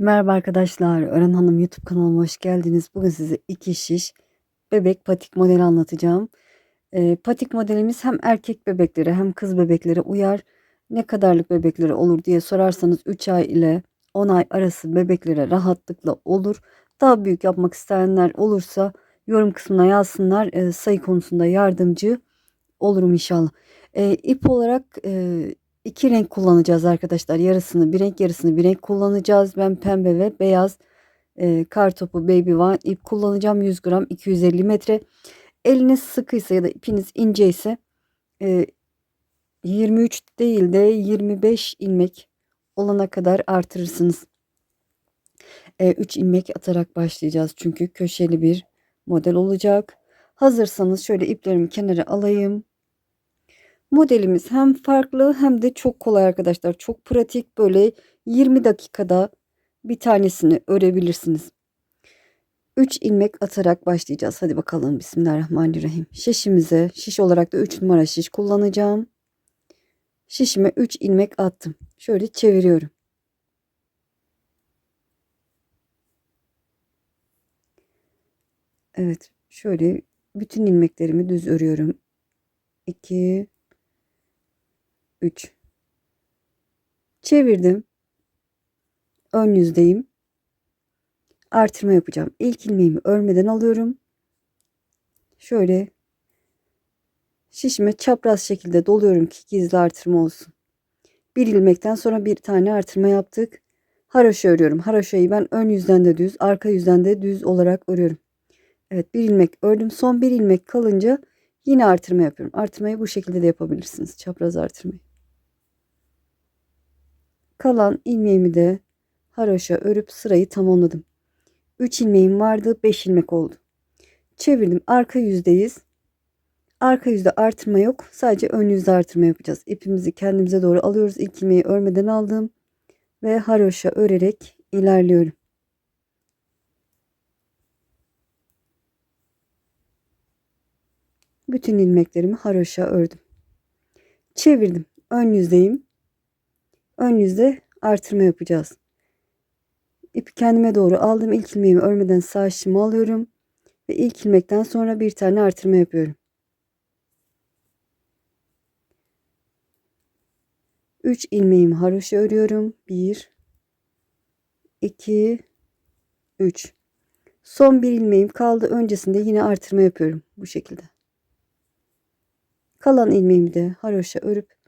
Merhaba arkadaşlar, Ören Hanım YouTube kanalıma hoş geldiniz. Bugün size iki şiş bebek patik modeli anlatacağım. Ee, patik modelimiz hem erkek bebeklere hem kız bebeklere uyar. Ne kadarlık bebekleri olur diye sorarsanız 3 ay ile 10 ay arası bebeklere rahatlıkla olur. Daha büyük yapmak isteyenler olursa yorum kısmına yazsınlar. Ee, sayı konusunda yardımcı olurum inşallah. Ee, ip olarak e, iki renk kullanacağız arkadaşlar. Yarısını bir renk yarısını bir renk kullanacağız. Ben pembe ve beyaz e, kartopu baby one ip kullanacağım. 100 gram 250 metre. Eliniz sıkıysa ya da ipiniz ince ise e, 23 değil de 25 ilmek olana kadar artırırsınız. E, 3 ilmek atarak başlayacağız. Çünkü köşeli bir model olacak. Hazırsanız şöyle iplerimi kenara alayım. Modelimiz hem farklı hem de çok kolay arkadaşlar. Çok pratik böyle 20 dakikada bir tanesini örebilirsiniz. 3 ilmek atarak başlayacağız. Hadi bakalım Bismillahirrahmanirrahim. Şişimize şiş olarak da 3 numara şiş kullanacağım. Şişime 3 ilmek attım. Şöyle çeviriyorum. Evet şöyle bütün ilmeklerimi düz örüyorum. 2 3 çevirdim. Ön yüzdeyim. Artırma yapacağım. İlk ilmeğimi örmeden alıyorum. Şöyle şişime çapraz şekilde doluyorum ki gizli artırma olsun. Bir ilmekten sonra bir tane artırma yaptık. Haroşa örüyorum. Haroşayı ben ön yüzden de düz arka yüzden de düz olarak örüyorum. Evet bir ilmek ördüm. Son bir ilmek kalınca yine artırma yapıyorum. Artırmayı bu şekilde de yapabilirsiniz. Çapraz artırmayı Kalan ilmeğimi de haroşa örüp sırayı tamamladım. 3 ilmeğim vardı 5 ilmek oldu. Çevirdim arka yüzdeyiz. Arka yüzde artırma yok. Sadece ön yüzde artırma yapacağız. İpimizi kendimize doğru alıyoruz. İlk ilmeği örmeden aldım. Ve haroşa örerek ilerliyorum. Bütün ilmeklerimi haroşa ördüm. Çevirdim. Ön yüzdeyim. Ön yüzde artırma yapacağız. İpi kendime doğru aldım. İlk ilmeğimi örmeden sağ şişimi alıyorum. Ve ilk ilmekten sonra bir tane artırma yapıyorum. 3 ilmeğimi haroşa örüyorum. 1 2 3 Son bir ilmeğim kaldı. Öncesinde yine artırma yapıyorum bu şekilde. Kalan ilmeğimi de haroşa örüp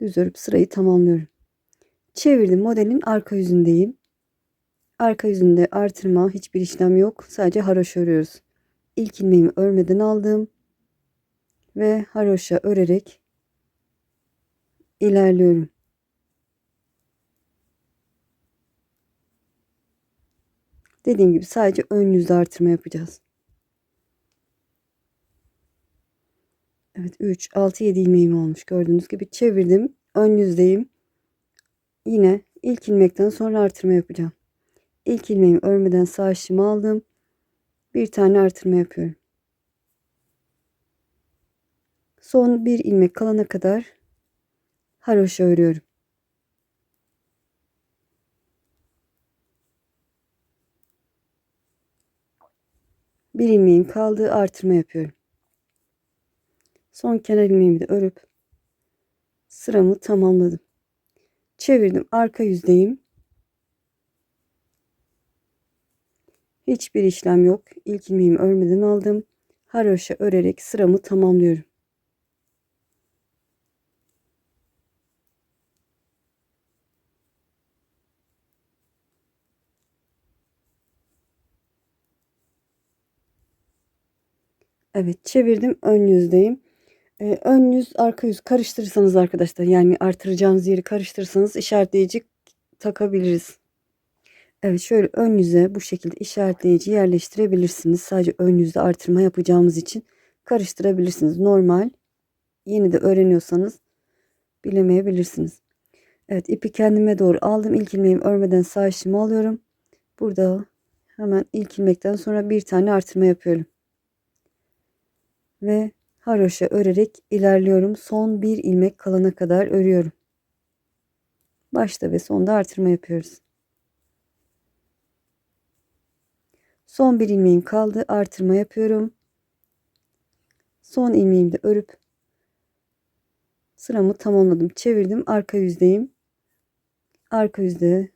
düz örüp sırayı tamamlıyorum. Çevirdim modelin arka yüzündeyim. Arka yüzünde artırma hiçbir işlem yok. Sadece haroşa örüyoruz. İlk ilmeğimi örmeden aldım. Ve haroşa örerek ilerliyorum. Dediğim gibi sadece ön yüzde artırma yapacağız. Evet 3, 6, 7 ilmeğim olmuş. Gördüğünüz gibi çevirdim. Ön yüzdeyim. Yine ilk ilmekten sonra artırma yapacağım. İlk ilmeğimi örmeden sağ şişimi aldım. Bir tane artırma yapıyorum. Son bir ilmek kalana kadar haroşa örüyorum. Bir ilmeğim kaldı artırma yapıyorum. Son kenar ilmeğimi de örüp sıramı tamamladım. Çevirdim arka yüzdeyim. Hiçbir işlem yok. İlk ilmeğimi örmeden aldım. Haroşa örerek sıramı tamamlıyorum. Evet çevirdim ön yüzdeyim. Ee, ön yüz arka yüz karıştırırsanız arkadaşlar yani artıracağınız yeri karıştırırsanız işaretleyici takabiliriz. Evet şöyle ön yüze bu şekilde işaretleyici yerleştirebilirsiniz. Sadece ön yüzde artırma yapacağımız için karıştırabilirsiniz. Normal yeni de öğreniyorsanız bilemeyebilirsiniz. Evet ipi kendime doğru aldım. İlk ilmeğimi örmeden sağ işimi alıyorum. Burada hemen ilk ilmekten sonra bir tane artırma yapıyorum. Ve haroşa örerek ilerliyorum. Son bir ilmek kalana kadar örüyorum. Başta ve sonda artırma yapıyoruz. Son bir ilmeğim kaldı. Artırma yapıyorum. Son ilmeğimi de örüp sıramı tamamladım. Çevirdim. Arka yüzdeyim. Arka yüzde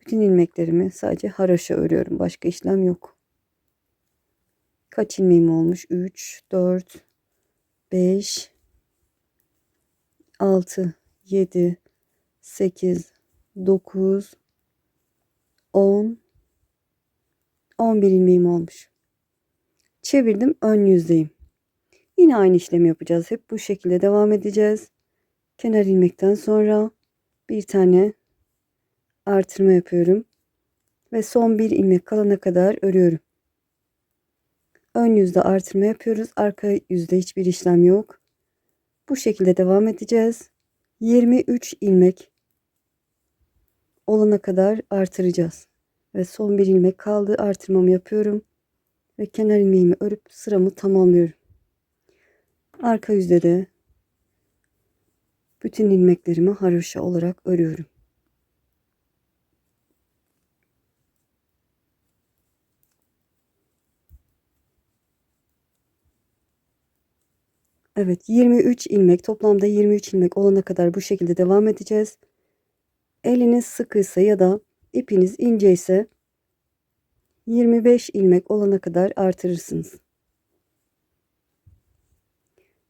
bütün ilmeklerimi sadece haroşa örüyorum. Başka işlem yok. Kaç ilmeğim olmuş? 3, 4, 5, 6, 7, 8, 9, 10, 11 ilmeğim olmuş. Çevirdim ön yüzdeyim. Yine aynı işlemi yapacağız. Hep bu şekilde devam edeceğiz. Kenar ilmekten sonra bir tane artırma yapıyorum. Ve son bir ilmek kalana kadar örüyorum. Ön yüzde artırma yapıyoruz. Arka yüzde hiçbir işlem yok. Bu şekilde devam edeceğiz. 23 ilmek olana kadar artıracağız. Ve son bir ilmek kaldı. Artırmamı yapıyorum. Ve kenar ilmeğimi örüp sıramı tamamlıyorum. Arka yüzde de bütün ilmeklerimi haroşa olarak örüyorum. Evet 23 ilmek toplamda 23 ilmek olana kadar bu şekilde devam edeceğiz. Eliniz sıkıysa ya da ipiniz ince ise 25 ilmek olana kadar artırırsınız.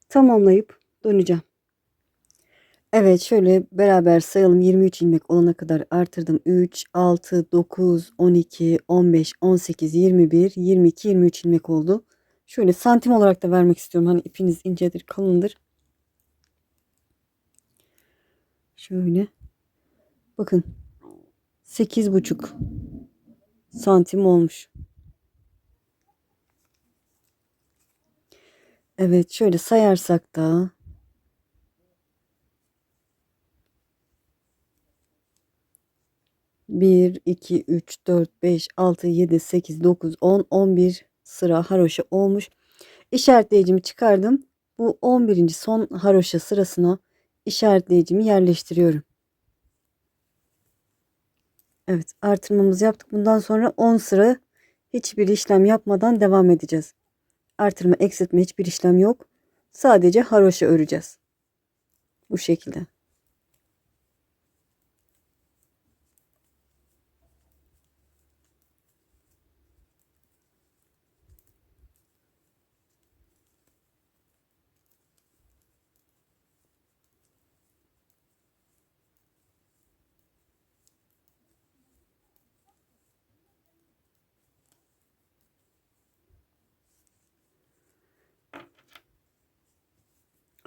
Tamamlayıp döneceğim. Evet şöyle beraber sayalım 23 ilmek olana kadar artırdım. 3, 6, 9, 12, 15, 18, 21, 22, 23 ilmek oldu. Şöyle santim olarak da vermek istiyorum. Hani ipiniz incedir, kalındır. Şöyle. Bakın. 8,5 santim olmuş. Evet şöyle sayarsak da bir, iki, üç, dört, beş, altı, yedi, sekiz, dokuz, on, on bir sıra haroşa olmuş. İşaretleyicimi çıkardım. Bu 11. son haroşa sırasına işaretleyicimi yerleştiriyorum. Evet artırmamızı yaptık. Bundan sonra 10 sıra hiçbir işlem yapmadan devam edeceğiz. Artırma eksiltme hiçbir işlem yok. Sadece haroşa öreceğiz. Bu şekilde.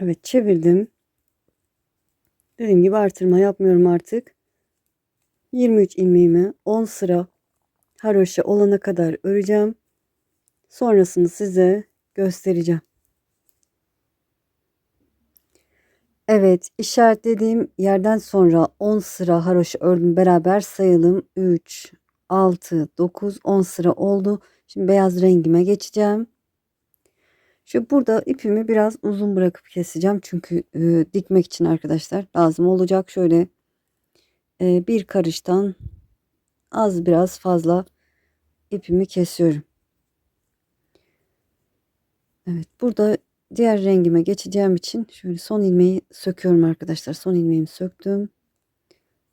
Evet çevirdim. Dediğim gibi artırma yapmıyorum artık. 23 ilmeğimi 10 sıra haroşa olana kadar öreceğim. Sonrasını size göstereceğim. Evet işaretlediğim yerden sonra 10 sıra haroşa ördüm. Beraber sayalım. 3, 6, 9, 10 sıra oldu. Şimdi beyaz rengime geçeceğim. Şu burada ipimi biraz uzun bırakıp keseceğim. Çünkü e, dikmek için arkadaşlar lazım olacak. Şöyle e, bir karıştan az biraz fazla ipimi kesiyorum. Evet burada diğer rengime geçeceğim için şöyle son ilmeği söküyorum arkadaşlar. Son ilmeğimi söktüm.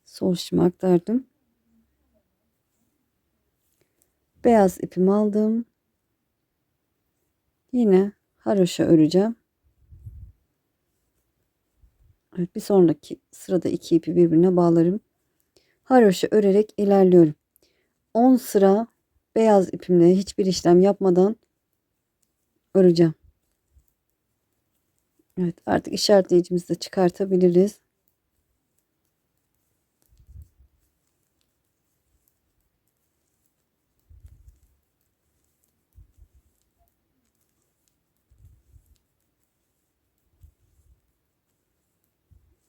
Sol şişimi aktardım. Beyaz ipimi aldım. Yine haroşa öreceğim. Evet, bir sonraki sırada iki ipi birbirine bağlarım. Haroşa örerek ilerliyorum. 10 sıra beyaz ipimle hiçbir işlem yapmadan öreceğim. Evet artık işaretleyicimizi de çıkartabiliriz.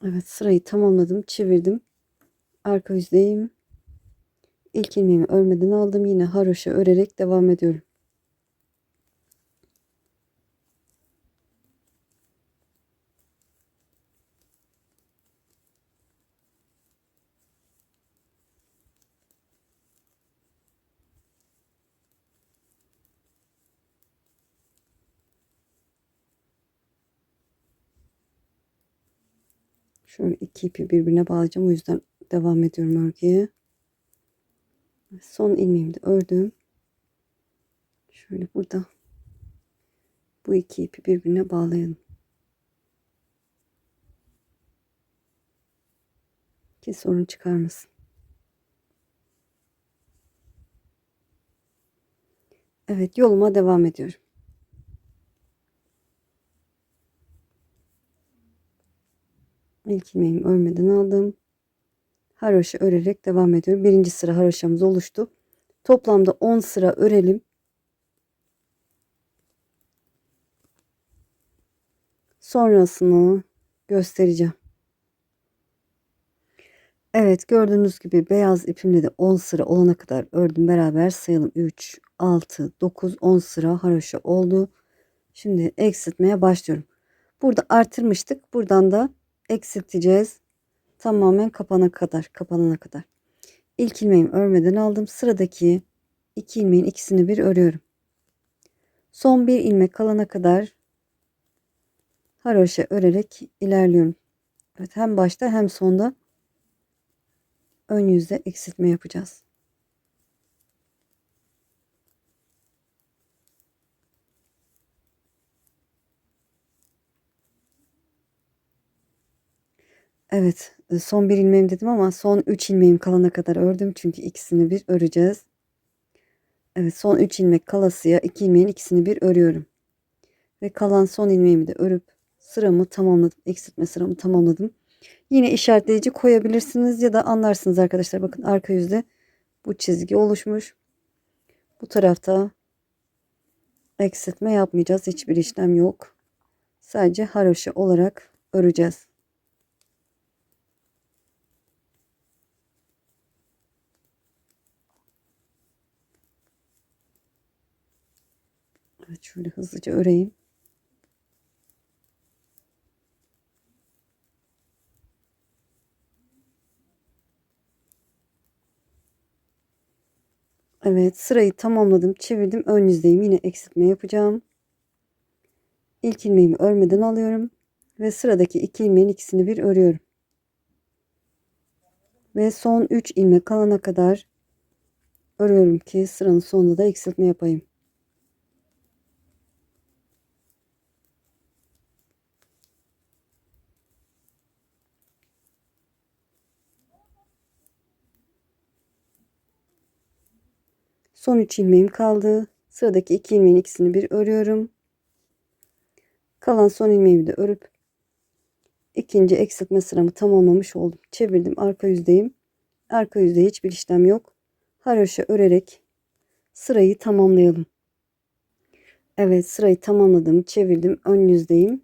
Evet sırayı tamamladım. Çevirdim. Arka yüzdeyim. İlk ilmeğimi örmeden aldım. Yine haroşa örerek devam ediyorum. Şöyle iki ipi birbirine bağlayacağım. O yüzden devam ediyorum örgüye. Son ilmeğimi de ördüm. Şöyle burada bu iki ipi birbirine bağlayalım. Ki sorun çıkarmasın. Evet yoluma devam ediyorum. İlk ilmeğimi örmeden aldım. Haroşa örerek devam ediyorum. Birinci sıra haroşamız oluştu. Toplamda 10 sıra örelim. Sonrasını göstereceğim. Evet gördüğünüz gibi beyaz ipimle de 10 sıra olana kadar ördüm. Beraber sayalım. 3, 6, 9, 10 sıra haroşa oldu. Şimdi eksiltmeye başlıyorum. Burada artırmıştık. Buradan da eksilteceğiz. Tamamen kapana kadar, kapanana kadar. İlk ilmeğimi örmeden aldım. Sıradaki iki ilmeğin ikisini bir örüyorum. Son bir ilmek kalana kadar haroşa örerek ilerliyorum. Evet hem başta hem sonda ön yüzde eksiltme yapacağız. Evet e, son bir ilmeğim dedim ama son 3 ilmeğim kalana kadar ördüm. Çünkü ikisini bir öreceğiz. Evet son 3 ilmek kalasıya 2 ilmeğin ikisini bir örüyorum. Ve kalan son ilmeğimi de örüp sıramı tamamladım. Eksiltme sıramı tamamladım. Yine işaretleyici koyabilirsiniz ya da anlarsınız arkadaşlar. Bakın arka yüzde bu çizgi oluşmuş. Bu tarafta eksiltme yapmayacağız. Hiçbir işlem yok. Sadece haroşa olarak öreceğiz. Evet şöyle hızlıca öreyim. Evet sırayı tamamladım. Çevirdim. Ön yüzdeyim. Yine eksiltme yapacağım. İlk ilmeğimi örmeden alıyorum. Ve sıradaki iki ilmeğin ikisini bir örüyorum. Ve son 3 ilmek kalana kadar örüyorum ki sıranın sonunda da eksiltme yapayım. Son 3 ilmeğim kaldı. Sıradaki 2 ilmeğin ikisini bir örüyorum. Kalan son ilmeğimi de örüp ikinci eksiltme sıramı tamamlamış oldum. Çevirdim arka yüzdeyim. Arka yüzde hiçbir işlem yok. Haroşa örerek sırayı tamamlayalım. Evet sırayı tamamladım. Çevirdim. Ön yüzdeyim.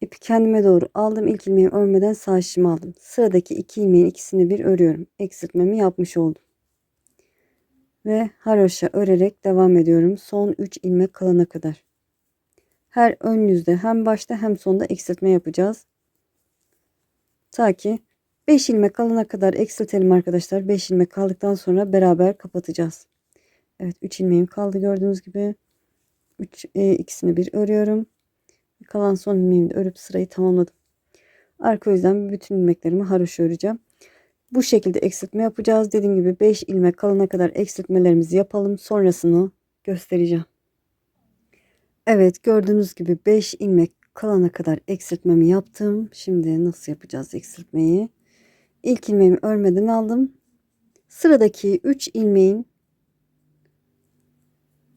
İpi kendime doğru aldım. İlk ilmeği örmeden sağ şişimi aldım. Sıradaki iki ilmeğin ikisini bir örüyorum. Eksiltmemi yapmış oldum ve haroşa örerek devam ediyorum. Son 3 ilmek kalana kadar. Her ön yüzde hem başta hem sonda eksiltme yapacağız. Ta ki 5 ilmek kalana kadar eksiltelim arkadaşlar. 5 ilmek kaldıktan sonra beraber kapatacağız. Evet 3 ilmeğim kaldı gördüğünüz gibi. 3 e, ikisini bir örüyorum. Kalan son ilmeğimi de örüp sırayı tamamladım. Arka yüzden bütün ilmeklerimi haroşa öreceğim. Bu şekilde eksiltme yapacağız. Dediğim gibi 5 ilmek kalana kadar eksiltmelerimizi yapalım. Sonrasını göstereceğim. Evet gördüğünüz gibi 5 ilmek kalana kadar eksiltmemi yaptım. Şimdi nasıl yapacağız eksiltmeyi? İlk ilmeğimi örmeden aldım. Sıradaki 3 ilmeğin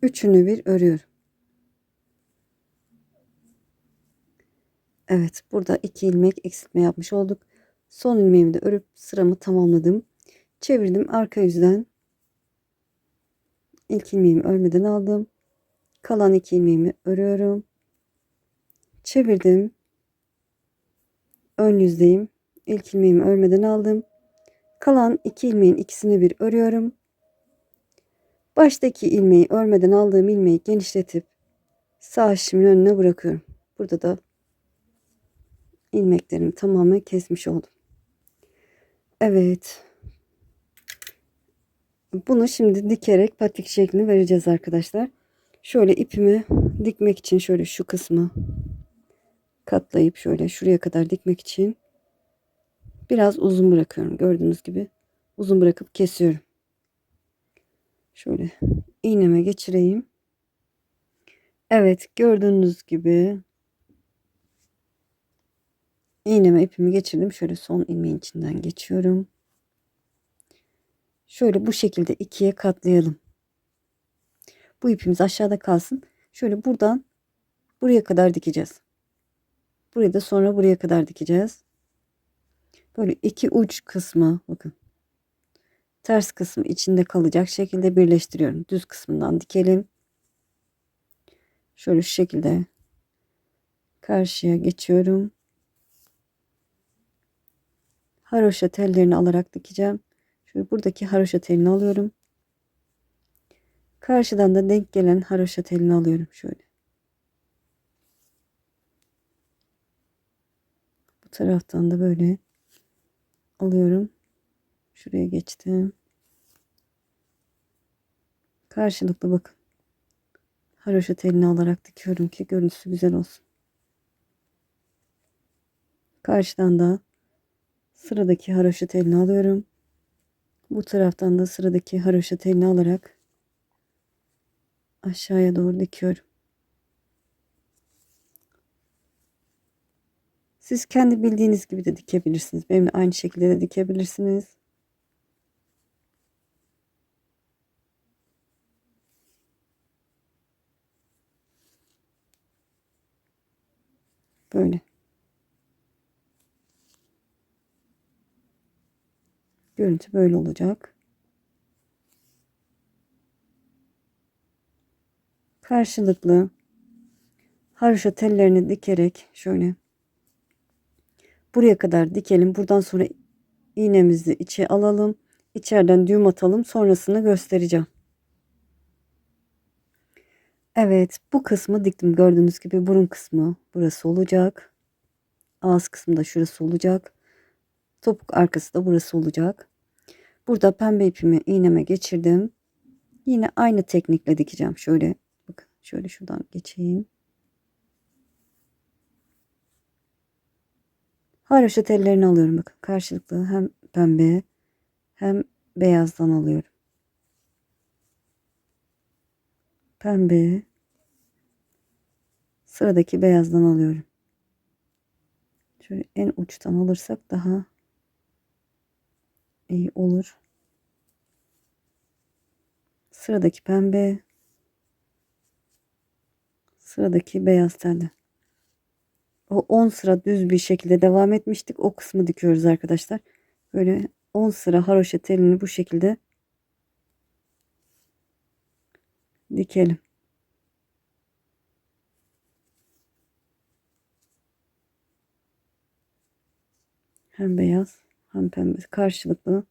üçünü bir örüyorum. Evet burada 2 ilmek eksiltme yapmış olduk. Son ilmeğimi de örüp sıramı tamamladım. Çevirdim arka yüzden. İlk ilmeğimi örmeden aldım. Kalan iki ilmeğimi örüyorum. Çevirdim. Ön yüzdeyim. İlk ilmeğimi örmeden aldım. Kalan iki ilmeğin ikisini bir örüyorum. Baştaki ilmeği örmeden aldığım ilmeği genişletip sağ şişimin önüne bırakıyorum. Burada da ilmeklerimi tamamen kesmiş oldum. Evet. Bunu şimdi dikerek patik şeklini vereceğiz arkadaşlar. Şöyle ipimi dikmek için şöyle şu kısmı katlayıp şöyle şuraya kadar dikmek için biraz uzun bırakıyorum. Gördüğünüz gibi uzun bırakıp kesiyorum. Şöyle iğneme geçireyim. Evet gördüğünüz gibi iğneme ipimi geçirdim. Şöyle son ilmeğin içinden geçiyorum. Şöyle bu şekilde ikiye katlayalım. Bu ipimiz aşağıda kalsın. Şöyle buradan buraya kadar dikeceğiz. Burayı da sonra buraya kadar dikeceğiz. Böyle iki uç kısmı bakın. Ters kısmı içinde kalacak şekilde birleştiriyorum. Düz kısmından dikelim. Şöyle şu şekilde karşıya geçiyorum. Haroşa tellerini alarak dikeceğim. Şöyle buradaki haroşa telini alıyorum. Karşıdan da denk gelen haroşa telini alıyorum şöyle. Bu taraftan da böyle alıyorum. Şuraya geçtim. Karşılıklı bakın. Haroşa telini alarak dikiyorum ki görüntüsü güzel olsun. Karşıdan da sıradaki haroşa telini alıyorum. Bu taraftan da sıradaki haroşa telini alarak aşağıya doğru dikiyorum. Siz kendi bildiğiniz gibi de dikebilirsiniz. Benimle aynı şekilde de dikebilirsiniz. Böyle. Görüntü böyle olacak. Karşılıklı haroşa tellerini dikerek şöyle buraya kadar dikelim. Buradan sonra iğnemizi içe alalım. İçeriden düğüm atalım. Sonrasını göstereceğim. Evet bu kısmı diktim. Gördüğünüz gibi burun kısmı burası olacak. Ağız kısmı da şurası olacak. Topuk arkası da burası olacak. Burada pembe ipimi iğneme geçirdim. Yine aynı teknikle dikeceğim. Şöyle bakın şöyle şuradan geçeyim. Haroşa tellerini alıyorum bakın karşılıklı hem pembe hem beyazdan alıyorum. Pembe sıradaki beyazdan alıyorum. Şöyle en uçtan alırsak daha iyi olur. Sıradaki pembe sıradaki beyaz telde. O 10 sıra düz bir şekilde devam etmiştik. O kısmı dikiyoruz arkadaşlar. Böyle 10 sıra haroşa telini bu şekilde dikelim. Hem beyaz hem pembe karşılıklı.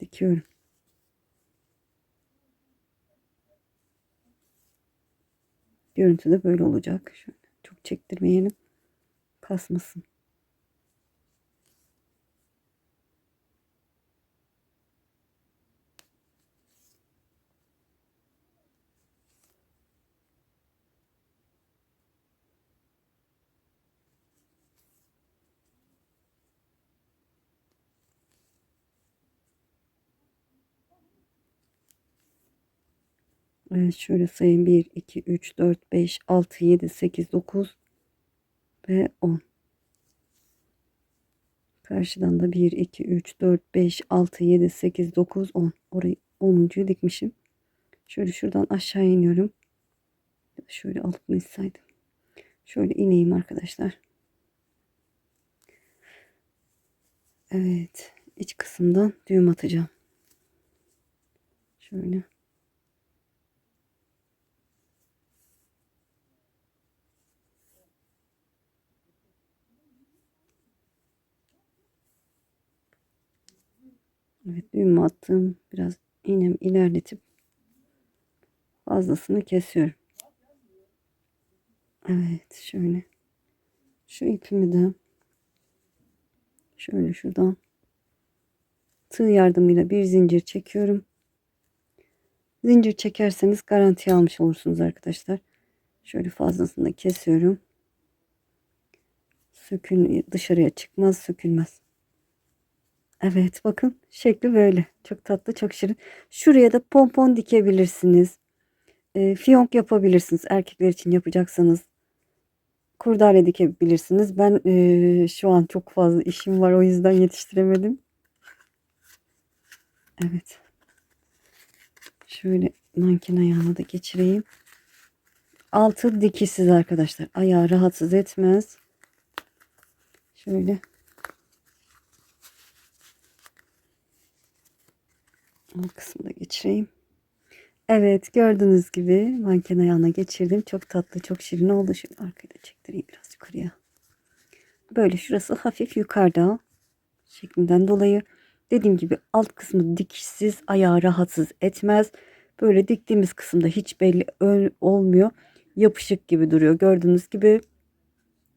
Dikiyorum. Görüntü de böyle olacak. Şöyle çok çektirmeyelim. Kasmasın. Evet şöyle sayayım. 1 2 3 4 5 6 7 8 9 ve 10 karşıdan da 1 2 3 4 5 6 7 8 9 10 orayı 10'uncuyu dikmişim. Şöyle şuradan aşağı iniyorum. Şöyle alıp mı etseydim? Şöyle ineyim arkadaşlar. Evet iç kısımdan düğüm atacağım. Şöyle Evet düğüm attım. Biraz iğnemi ilerletip fazlasını kesiyorum. Evet şöyle. Şu ipimi de şöyle şuradan tığ yardımıyla bir zincir çekiyorum. Zincir çekerseniz garantiye almış olursunuz arkadaşlar. Şöyle fazlasını da kesiyorum. Sökün dışarıya çıkmaz, sökülmez. Evet bakın şekli böyle. Çok tatlı, çok şirin. Şuraya da pompon dikebilirsiniz. E, fiyonk yapabilirsiniz. Erkekler için yapacaksanız. Kurdale dikebilirsiniz. Ben e, şu an çok fazla işim var o yüzden yetiştiremedim. Evet. Şöyle manken ayağına da geçireyim. Altı dikişsiz arkadaşlar. Ayağı rahatsız etmez. Şöyle. Alt kısmı da geçireyim. Evet gördüğünüz gibi manken ayağına geçirdim. Çok tatlı çok şirin oldu. Şimdi arkayı da çektireyim biraz yukarıya. Böyle şurası hafif yukarıda şeklinden dolayı. Dediğim gibi alt kısmı dikişsiz ayağı rahatsız etmez. Böyle diktiğimiz kısımda hiç belli ol- olmuyor. Yapışık gibi duruyor. Gördüğünüz gibi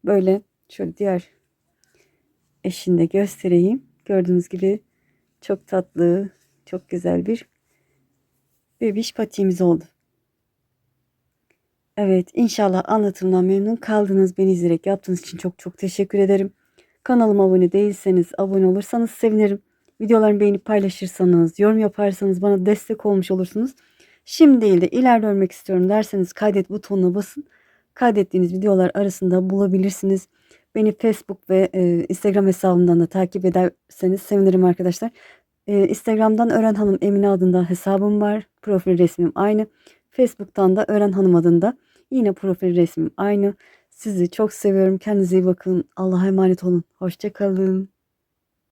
böyle şöyle diğer eşinde göstereyim. Gördüğünüz gibi çok tatlı, çok güzel bir bebiş patiğimiz oldu. Evet inşallah anlatımdan memnun kaldınız. Beni izleyerek yaptığınız için çok çok teşekkür ederim. Kanalıma abone değilseniz abone olursanız sevinirim. Videolarımı beğenip paylaşırsanız, yorum yaparsanız bana destek olmuş olursunuz. Şimdi değil de ileride ölmek istiyorum derseniz kaydet butonuna basın. Kaydettiğiniz videolar arasında bulabilirsiniz. Beni Facebook ve e, Instagram hesabımdan da takip ederseniz sevinirim arkadaşlar. E, Instagram'dan Ören Hanım Emine adında hesabım var. Profil resmim aynı. Facebook'tan da Ören Hanım adında yine profil resmim aynı. Sizi çok seviyorum. Kendinize iyi bakın. Allah'a emanet olun. Hoşçakalın.